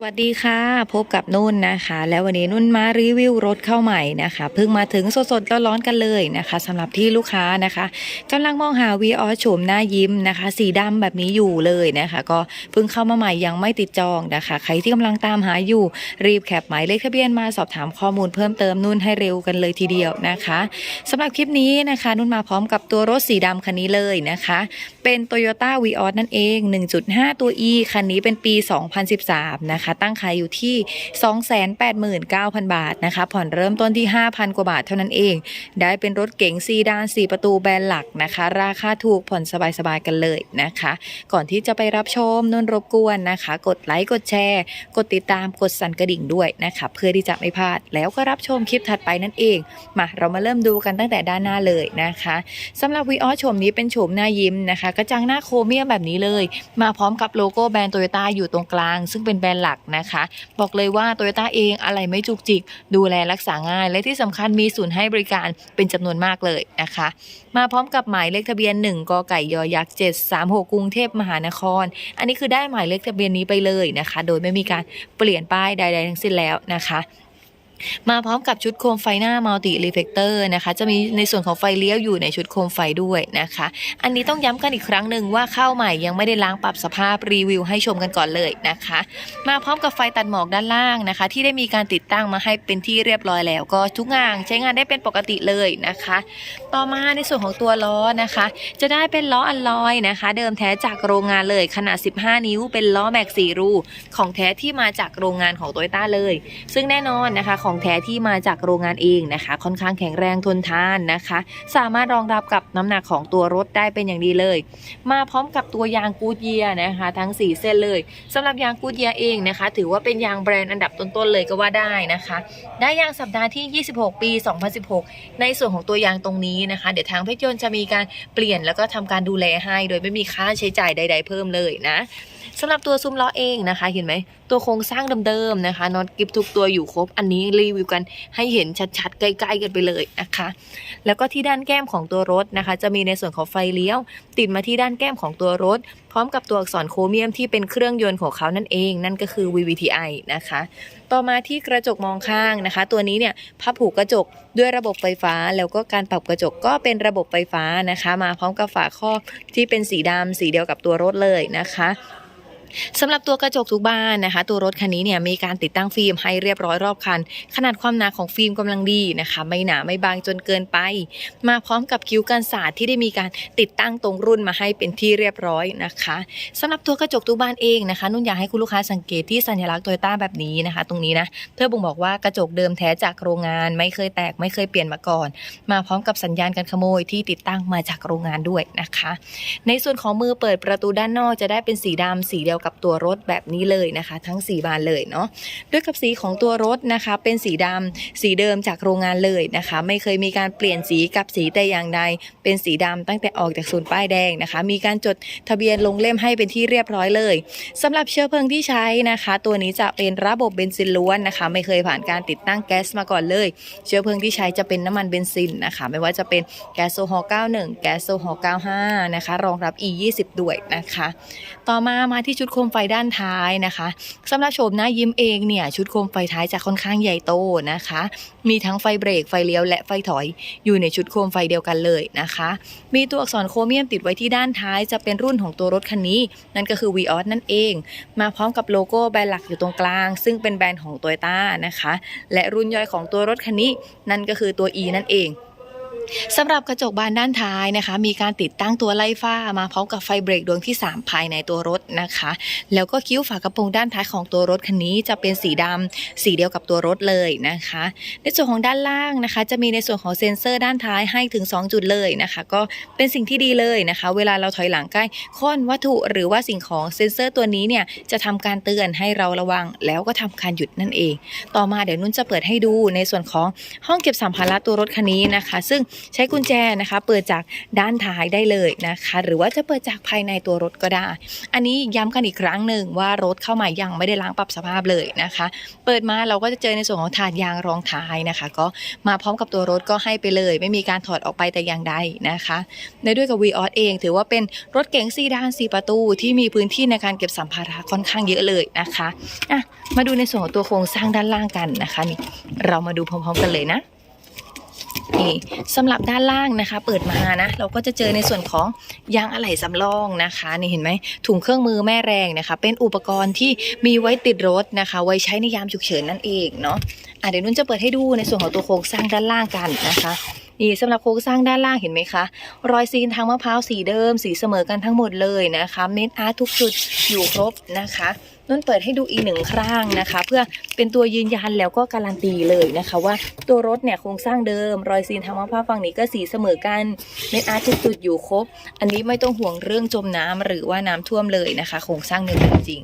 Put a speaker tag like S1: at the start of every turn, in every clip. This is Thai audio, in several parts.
S1: สวัสดีค่ะ พบกับนุ่นนะคะ แล้ววันนี้นุ่นมารีวิวรถเข้าใหม่นะคะเพิ่งมาถึงสดๆร้อนๆกันเลยนะคะสำหรับที่ลูกค้านะคะกำลังมองหาวีออโฉมหน้ายิ้มนะคะ สีดำแบบนี้อยู่เลยนะคะ ก็เพิ่งเข้ามาใหม่ยังไม่ติดจองนะคะ ใครที่กำลังตามหาอยู่รีบแคปหมายเลขทะเบียนมาสอบถามข้อมูลเพิ่มเติมนุ่นให้เร็วกันเลยทีเดียวนะคะสำหรับคลิปนี้นะคะ นุ่นมาพร้อมกับตัวรถสีดำคันนี้เลยนะคะ เป็น Toyota v ีออสนั่นเอง 1.5 ตัว E คันนี้เป็นปี 2013นะคะตั้งขายอยู่ที่ 289,000 บาทนะคะ ผ่อนเริ่มต้นที่ 5,000 กว่าบาทเท่านั้นเอง ได้เป็นรถเก๋งซีดาน 4 ประตูแบรนด์หลักนะคะ ราคาถูกผ่อนสบายๆกันเลยนะคะ ก่อนที่จะไปรับชมนุ่นรบกวนนะคะ กดไลค์กดแชร์ กดติดตามกดสั่นกระดิ่งด้วยนะคะเพื่อที่จะไม่พลาดแล้วก็รับชมคลิปถัดไปนั่นเองมาเรามาเริ่มดูกันตั้งแต่ด้านหน้าเลยนะคะสำหรับวีออโฉมนี้เป็นโฉมหน้ายิ้มนะคะ กระจังหน้าโครเมียมแบบนี้เลย มาพร้อมกับโลโก้แบรนด์โตโยต้าอยู่ตรงกลาง ซึ่งเป็นแบรนด์หลักนะคะ บอกเลยว่าโตโยต้าเองอะไรไม่จุกจิก ดูแลรักษาง่าย และที่สำคัญมีศูนย์ให้บริการเป็นจำนวนมากเลยนะคะ มาพร้อมกับหมายเลขทะเบียน 1กไก่ยอยักษ์736 กรุงเทพมหานคร อันนี้คือได้หมายเลขทะเบียนนี้ไปเลยนะคะ โดยไม่มีการเปลี่ยนป้ายใด ๆ ทั้งสิ้นแล้วนะคะ มาพร้อมกับชุดโคมไฟหน้ามัลติรีเฟกเตอร์นะคะ จะมีในส่วนของไฟเลี้ยวอยู่ในชุดโคมไฟด้วยนะคะ อันนี้ต้องย้ำกันอีกครั้งหนึ่งว่าเข้าใหม่ยังไม่ได้ล้างปรับสภาพรีวิวให้ชมกันก่อนเลยนะคะ มาพร้อมกับไฟตัดหมอกด้านล่างนะคะ ที่ได้มีการติดตั้งมาให้เป็นที่เรียบร้อยแล้ว ก็ทุกงานใช้งานได้เป็นปกติเลยนะคะ ต่อมาในส่วนของตัวล้อนะคะ จะได้เป็นล้ออัลลอยนะคะ เดิมแท้จากโรงงานเลยขนาด 15 นิ้ว เป็นล้อแม็ก4รูของแท้ที่มาจากโรงงานของโตโยต้าเลย ซึ่งแน่นอนนะคะของแท้ที่มาจากโรงงานเองนะคะ ค่อนข้างแข็งแรงทนทานนะคะ สามารถรองรับกับน้ำหนักของตัวรถได้เป็นอย่างดีเลย มาพร้อมกับตัวยางกูดเยียนะคะ ทั้ง 4 เส้นเลยสำหรับยางกูดเยียเองนะคะ ถือว่าเป็นยางแบรนด์อันดับต้นๆเลยก็ว่าได้นะคะ ได้ยางสัปดาห์ที่ 26 ปี 2016 ในส่วนของตัวยางตรงนี้นะคะ เดี๋ยวทางเพชรยนต์จะมีการเปลี่ยนแล้วก็ทำการดูแลให้ โดยไม่มีค่าใช้จ่ายใด ๆ เพิ่มเลยนะ สำหรับตัวซุ้มล้อเองนะคะ เห็นไหมตัวโครงสร้างเดิมๆนะคะน็อตกิฟทุกตัวอยู่ครบ อันนี้รีวิวกันให้เห็นชัดๆใกล้ๆกันไปเลยนะคะ แล้วก็ที่ด้านแก้มของตัวรถนะคะ จะมีในส่วนของไฟเลี้ยว ติดมาที่ด้านแก้มของตัวรถ พร้อมกับตัวอักษรโครเมียมที่เป็นเครื่องยนต์ของเขานั่นเอง นั่นก็คือ VVTi นะคะ ต่อมาที่กระจกมองข้างนะคะ ตัวนี้เนี่ยพับผูกกระจกด้วยระบบไฟฟ้า แล้วก็การปรับกระจกก็เป็นระบบไฟฟ้านะคะ มาพร้อมกับฝาครอบที่เป็นสีดำสีเดียวกับตัวรถเลยนะคะ สำหรับตัวกระจกทุกบ้านนะคะ ตัวรถคันนี้เนี่ยมีการติดตั้งฟิล์มให้เรียบร้อยรอบคัน ขนาดความหนาของฟิล์มกำลังดีนะคะ ไม่หนาไม่บางจนเกินไป มาพร้อมกับคิ้วกันสาดที่ได้มีการติดตั้งตรงรุ่นมาให้เป็นที่เรียบร้อยนะคะสำหรับตัวกระจกทุกบ้านเองนะคะ นุ่นอยากให้คุณลูกค้าสังเกตที่สัญลักษณ์โตโยต้าแบบนี้นะคะ ตรงนี้นะเพื่อบ่งบอกว่ากระจกเดิมแท้จากโรงงาน ไม่เคยแตกไม่เคยเปลี่ยนมาก่อน มาพร้อมกับสัญญาณการขโมยที่ติดตั้งมาจากโรงงานด้วยนะคะ ในส่วนของมือเปิดประตูด้านนอกจะได้เป็นสีดำสีเดียวกับตัวรถแบบนี้เลยนะคะ ทั้ง 4 บานเลยเนาะด้วยกับสีของตัวรถนะคะ เป็นสีดำสีเดิมจากโรงงานเลยนะคะ ไม่เคยมีการเปลี่ยนสีกับสีแต่อย่างใดเป็นสีดำตั้งแต่ออกจากศูนย์ป้ายแดงนะคะ มีการจดทะเบียนลงเล่มให้เป็นที่เรียบร้อยเลยสำหรับเชื้อเพลิงที่ใช้นะคะ ตัวนี้จะเป็นระบบเบนซินล้วนนะคะ ไม่เคยผ่านการติดตั้งแก๊สมาก่อนเลย เชื้อเพลิงที่ใช้จะเป็นน้ำมันเบนซินนะคะ ไม่ว่าจะเป็นแก๊สโซฮอล์91 แก๊สโซฮอล์95 นะคะ รองรับ E20 ด้วยนะคะ ต่อมามาที่ชุดดโคมไฟด้านท้ายนะคะสำหรับโฉมหน้ายิ้มเองเนี่ยชุดโคมไฟท้ายจะค่อนข้างใหญ่โตนะคะ มีทั้งไฟเบรกไฟเลี้ยวและไฟถอยอยู่ในชุดโคมไฟเดียวกันเลยนะคะ มีตัวอักษรโครเมียมติดไว้ที่ด้านท้ายจะเป็นรุ่นของตัวรถคันนี้ นั่นก็คือ v ีออนั่นเอง มาพร้อมกับโลโก้แบรนด์หลักอยู่ตรงกลาง ซึ่งเป็นแบรนด์ของโตโยต้านะคะ และรุ่นย่อยของตัวรถคันนี้ นั่นก็คือตัว E นั่นเอง สำหรับกระจกบานด้านท้ายนะคะ มีการติดตั้งตัวไล่ฟ้ามาพร้อมกับไฟเบรกดวงที่ 3 ภายในตัวรถนะคะ แล้วก็คิ้วฝากระโปรงด้านท้ายของตัวรถคันนี้จะเป็นสีดำสีเดียวกับตัวรถเลยนะคะ ในส่วนของด้านล่างนะคะ จะมีในส่วนของเซ็นเซอร์ด้านท้ายให้ถึง 2 จุดเลยนะคะ ก็เป็นสิ่งที่ดีเลยนะคะ เวลาเราถอยหลังใกล้ค้อนวัตถุหรือว่าสิ่งของเซ็นเซอร์ตัวนี้เนี่ยจะทำการเตือนให้เราระวัง แล้วก็ทำการหยุดนั่นเอง ต่อมาเดี๋ยวนุ่นจะเปิดให้ดูในส่วนของห้องเก็บสัมภาระตัวรถคันนี้นะคะ ซึ่งใช้กุญแจนะคะ เปิดจากด้านท้ายได้เลยนะคะ หรือว่าจะเปิดจากภายในตัวรถก็ได้ อันนี้ย้ำกันอีกครั้งหนึ่งว่ารถเข้ามายังไม่ได้ล้างปรับสภาพเลยนะคะ เปิดมาเราก็จะเจอในส่วนของถาดยางรองท้ายนะคะ ก็มาพร้อมกับตัวรถก็ให้ไปเลย ไม่มีการถอดออกไปแต่อย่างใดนะคะ ในด้วยกับ v ีออเอง ถือว่าเป็นรถเก๋งซีดาน4ประตูที่มีพื้นที่ในการเก็บสัมภาระค่อนข้างเยอะเลยนะคะอะมาดูในส่วนของตัวโครงสร้างด้านล่างกันนะคะนี่เรามาดูพร้อมๆกันเลยนะ นี่สำหรับด้านล่างนะคะ เปิดมานะเราก็จะเจอในส่วนของยางอะไหล่สำรองนะคะนี่เห็นไหมถุงเครื่องมือแม่แรงนะคะ เป็นอุปกรณ์ที่มีไว้ติดรถนะคะ ไว้ใช้ในยามฉุกเฉินนั่นเองเนาะอะเดี๋ยวนุ่นจะเปิดให้ดูในส่วนของตัวโครงสร้างด้านล่างกันนะคะนี่สำหรับโครงสร้างด้านล่างเห็นไหมคะ รอยซีนทางมะพร้าวสีเดิม สีเสมอกันทั้งหมดเลยนะคะเม็ดอาร์ตทุกจุดอยู่ครบนะคะ นุ่นเปิดให้ดูอีกหนึ่งครั้งนะคะ เพื่อเป็นตัวยืนยันแล้วก็การันตีเลยนะคะ ว่าตัวรถเนี่ยโครงสร้างเดิม รอยซีนทางมะพร้าวฝั่งนี้ก็สีเสมอกันเม็ดอาร์ตทุกจุดอยู่ครบ อันนี้ไม่ต้องห่วงเรื่องจมน้ำหรือว่าน้ำท่วมเลยนะคะ โครงสร้างเดิมจริง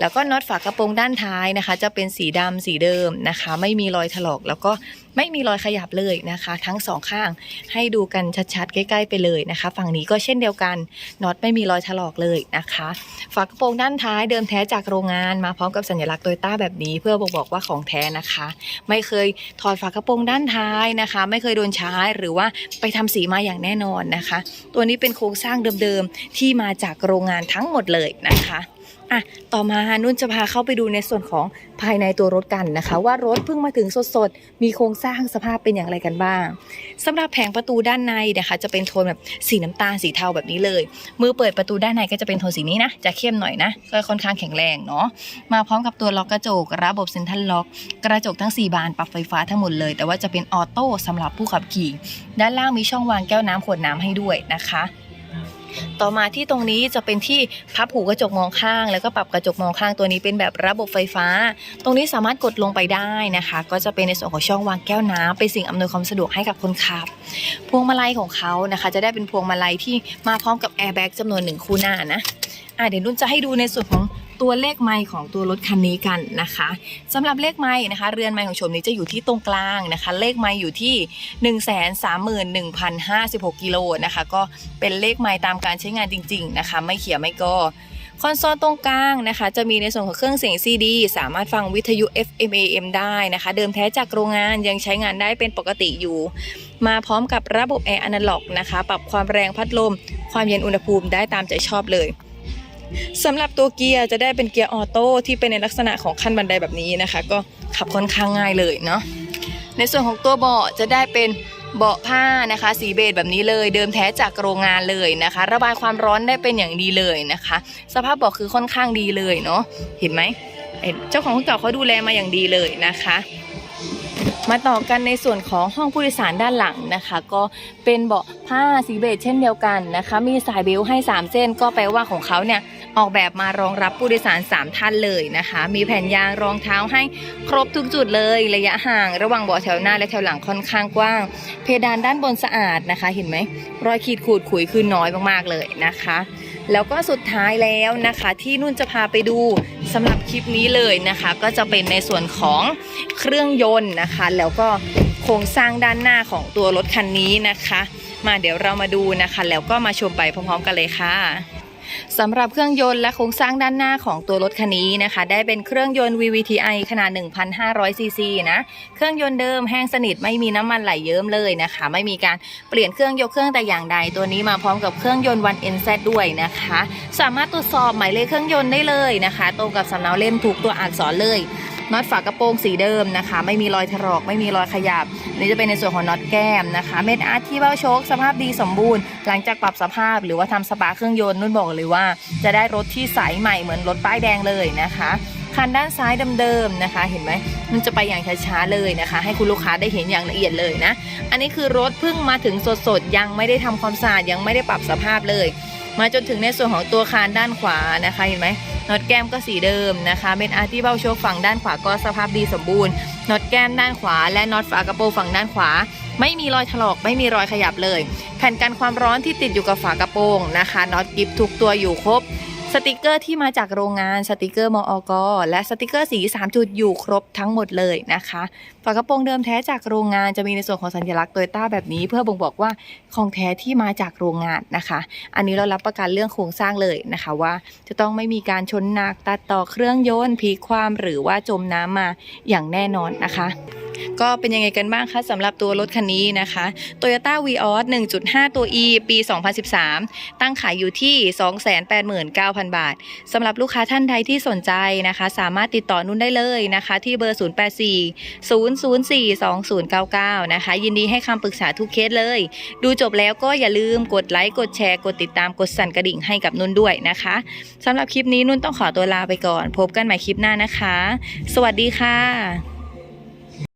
S1: แล้วก็น็อตฝากระโปรงด้านท้ายนะคะ จะเป็นสีดำสีเดิมนะคะ ไม่มีรอยถลอก แล้วก็ไม่มีรอยขยับเลยนะคะ ทั้งสองข้างให้ดูกันชัดๆใกล้ๆไปเลยนะคะ ฝั่งนี้ก็เช่นเดียวกันน็อตไม่มีรอยถลอกเลยนะคะ ฝากระโปรงด้านท้ายเดิมแท้จากโรงงานมาพร้อมกับสัญลักษณ์โตโยต้าแบบนี้ เพื่อบอกบอกว่าของแท้นะคะ ไม่เคยถอดฝากระโปรงด้านท้ายนะคะ ไม่เคยโดนใช้หรือว่าไปทำสีมาอย่างแน่นอนนะคะ ตัวนี้เป็นโครงสร้างเดิมๆที่มาจากโรงงานทั้งหมดเลยนะคะ อะต่อมานุ่นจะพาเข้าไปดูในส่วนของภายในตัวรถกันนะคะ ว่ารถเพิ่งมาถึงสดๆ มีโครงสร้างสภาพเป็นอย่างไรกันบ้างสำหรับแผงประตูด้านในนะคะจะเป็นโทนแบบสีน้ำตาลสีเทาแบบนี้เลย มือเปิดประตูด้านในก็จะเป็นโทนสีนี้นะ จะเข้มหน่อยนะ ก็ค่อนข้างแข็งแรงเนาะมาพร้อมกับตัวล็อกกระจก ระบบเซ็นทรัลล็อก กระจกทั้ง 4 บานปรับไฟฟ้าทั้งหมดเลย แต่ว่าจะเป็นออโต้สำหรับผู้ขับขี่ ด้านล่างมีช่องวางแก้วน้ำขวดน้ำให้ด้วยนะคะ ต่อมาที่ตรงนี้จะเป็นที่พับหูกระจกมองข้าง แล้วก็ปรับกระจกมองข้างตัวนี้เป็นแบบระบบไฟฟ้า ตรงนี้สามารถกดลงไปได้นะคะ ก็จะเป็นในส่วนของช่องวางแก้วน้ำเป็นสิ่งอำนวยความสะดวกให้กับคนขับ พวงมาลัยของเขานะคะ จะได้เป็นพวงมาลัยที่มาพร้อมกับแอร์แบ็กจำนวนหนึ่งคู่หน้านะอะเดี๋ยวนุ่นจะให้ดูในส่วนของ ตัวเลขไมล์ของตัวรถคันนี้กันนะคะสำหรับเลขไมล์นะคะ เรือนไมล์ของโฉมนี้จะอยู่ที่ตรงกลางนะคะ เลขไมล์อยู่ที่ 1 3 1 0 5 6กิโลนะคะ ก็เป็นเลขไมล์ตามการใช้งานจริง ๆ นะคะ ไม่เขียไม่ก็คอนโซลตรงกลางนะคะ จะมีในส่วนของเครื่องเสียง CD สามารถฟังวิทยุ FM AM ได้นะคะ เดิมแท้จากโรงงานยังใช้งานได้เป็นปกติอยู่ มาพร้อมกับระบบแอร์อนาล็อกนะคะ ปรับความแรงพัดลม ความเย็นอุณหภูมิได้ตามใจชอบเลย สำหรับตัวเกียร์จะได้เป็นเกียร์ออโต้ที่เป็นในลักษณะของขั้นบันไดแบบนี้นะคะ ก็ขับค่อนข้างง่ายเลยเนาะในส่วนของตัวเบาะจะได้เป็นเบาะผ้านะคะ สีเบจแบบนี้เลย เดิมแท้จากโรงงานเลยนะคะ ระบายความร้อนได้เป็นอย่างดีเลยนะคะ สภาพเบาะคือค่อนข้างดีเลยเนาะเห็นไหมเห็นเจ้าของรถเก่าเขาดูแลมาอย่างดีเลยนะคะ มาต่อกันในส่วนของห้องผู้โดยสารด้านหลังนะคะ ก็เป็นเบาะผ้าสีเบจเช่นเดียวกันนะคะ มีสายเบลต์ให้ 3 เส้นก็แปลว่าของเขาเนี่ย ออกแบบมารองรับผู้โดยสาร 3 ท่านเลยนะคะ มีแผ่นยางรองเท้าให้ครบทุกจุดเลยระยะห่างระหว่างเบาะแถวหน้าและแถวหลังค่อนข้างกว้าง เพดานด้านบนสะอาดนะคะ เห็นไหมรอยขีดขูดขุยคือน้อยมากๆเลยนะคะ แล้วก็สุดท้ายแล้วนะคะ ที่นุ่นจะพาไปดูสำหรับคลิปนี้เลยนะคะ ก็จะเป็นในส่วนของเครื่องยนต์นะคะ แล้วก็โครงสร้างด้านหน้าของตัวรถคันนี้นะคะ มาเดี๋ยวเรามาดูนะคะ แล้วก็มาชมไปพร้อมๆกันเลยค่ะ สำหรับเครื่องยนต์และโครงสร้างด้านหน้าของตัวรถคันนี้นะคะ ได้เป็นเครื่องยนต์ VVTi ขนาด 1,500 ซีซีนะ เครื่องยนต์เดิมแห้งสนิทไม่มีน้ำมันไหลเยิ้มเลยนะคะ ไม่มีการเปลี่ยนเครื่องยกเครื่องแต่อย่างใด ตัวนี้มาพร้อมกับเครื่องยนต์ 1NZ ด้วยนะคะ สามารถตรวจสอบหมายเลขเครื่องยนต์ได้เลยนะคะ ตรงกับสำเนาเล่มถูกตัวอักษรเลย น็อตฝากระโปรงสีเดิมนะคะ ไม่มีรอยถลอก ไม่มีรอยขยับ นี่จะเป็นในส่วนของน็อตแก้มนะคะเม็ดอาร์ตที่เบ้าโชคสภาพดีสมบูรณ์ หลังจากปรับสภาพหรือว่าทำสปาเครื่องยนต์นุ่นบอกเลยว่า จะได้รถที่ใสใหม่เหมือนรถป้ายแดงเลยนะคะคันด้านซ้ายเดิมๆนะคะ เห็นไหมมันจะไปอย่างช้าๆเลยนะคะ ให้คุณลูกค้าได้เห็นอย่างละเอียดเลยนะ อันนี้คือรถเพิ่งมาถึงสดๆ ยังไม่ได้ทำความสะอาดยังไม่ได้ปรับสภาพเลย มาจนถึงในส่วนของตัวคานด้านขวานะคะเห็นไหมน็อตแก้มก็สีเดิมนะคะเม็ดอาร์ที่เบ้าโชกฝั่งด้านขวาก็สภาพดีสมบูรณ์น็อตแก้มด้านขวา และน็อตฝากระโปรงฝั่งด้านขวา ไม่มีรอยถลอกไม่มีรอยขยับเลย แผ่นกันความร้อนที่ติดอยู่กับฝากระโปรงนะคะน็อตกิฟทุกตัวอยู่ครบ สติกเกอร์ที่มาจากโรงงานสติกเกอร์มอกและสติกเกอร์สี 3 จุดอยู่ครบทั้งหมดเลยนะคะฝากระโปรงเดิมแท้จากโรงงานจะมีในส่วนของสัญลักษณ์โตโยต้าแบบนี้ เพื่อบ่งบอกว่าของแท้ที่มาจากโรงงานนะคะ อันนี้เรารับประกันเรื่องโครงสร้างเลยนะคะว่า จะต้องไม่มีการชนหนักตัดต่อเครื่องยนต์พลิกความหรือว่าจมน้ำมาอย่างแน่นอนนะคะ ก็เป็นยังไงกันบ้างคะสำหรับตัวรถคันนี้นะคะ Toyota Vios 1.5 ตัว E ปี 2013 ตั้งขายอยู่ที่ 289,000 บาทสำหรับลูกค้าท่านใดที่สนใจนะคะ สามารถติดต่อนุ่นได้เลยนะคะ ที่เบอร์ 084 004 2099 นะคะ ยินดีให้คำปรึกษาทุกเคสเลย ดูจบแล้วก็อย่าลืมกดไลค์กดแชร์กดติดตามกดสั่นกระดิ่งให้กับนุ่นด้วยนะคะสำหรับคลิปนี้นุ่นต้องขอตัวลาไปก่อน พบกันใหม่คลิปหน้านะคะ สวัสดีค่ะ